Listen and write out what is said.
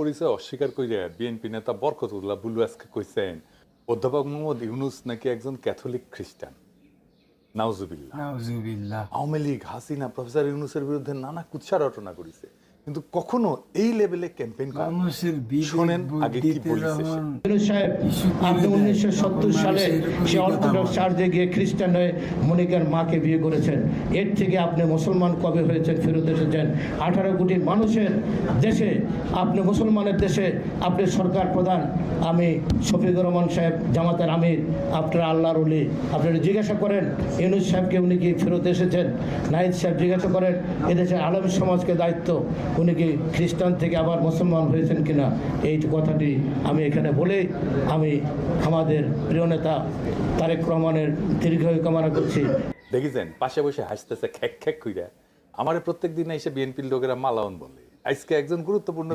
পরিচয় অস্বীকার করে বিএনপি নেতা বরকতুল্লাহ বুলুয়াসকে কইছেন অধ্যাপক মোহাম্মদ ইউনুস নাকি একজন ক্যাথলিক খ্রিস্টান। নাউজুবিল্লাহ। নাউজুবিল্লাহ। আওয়ামী লীগ হাসিনা প্রফেসর ইউনুসের বিরুদ্ধে নানা কুৎসা রটনা করেছে। কিন্তু কখনো এই লেভেলে ক্যাম্পেইন করে। মানুষের শোনেন আগে কি বলেছে। সাহেব আপনি উনিশশো সত্তর সালে সে অর্থোডক্স। চার্চে গিয়ে খ্রিস্টান হয়ে মনিকার মাকে বিয়ে করেছেন এর থেকে আপনি মুসলমান কবে হয়েছেন ফেরত এসেছেন আঠারো কোটি মানুষের দেশে আপনি মুসলমানের দেশে আপনি সরকার প্রধান আমি শফিকুর রহমান সাহেব জামাতের আমির আপনার আল্লাহর উলি আপনারা জিজ্ঞাসা করেন ইউনুস সাহেবকে উনি কি ফেরত এসেছেন নাহিদ সাহেব জিজ্ঞাসা করেন এদেশে আলম সমাজকে দায়িত্ব উনি কি খ্রিস্টান থেকে আবার মুসলমান হয়েছেন কিনা এই কথাটি আমি এখানে বলে আমি আমাদের প্রিয় নেতা তারেক রহমানের দীর্ঘায়ু কামনা করছি। দেখেছেন পাশে বসে হাসতেছে খ্যাক খ্যাক কইরা। আমার প্রত্যেক দিন এসে বিএনপির লোকেরা মালাউন বলে। আজকে একজন গুরুত্বপূর্ণ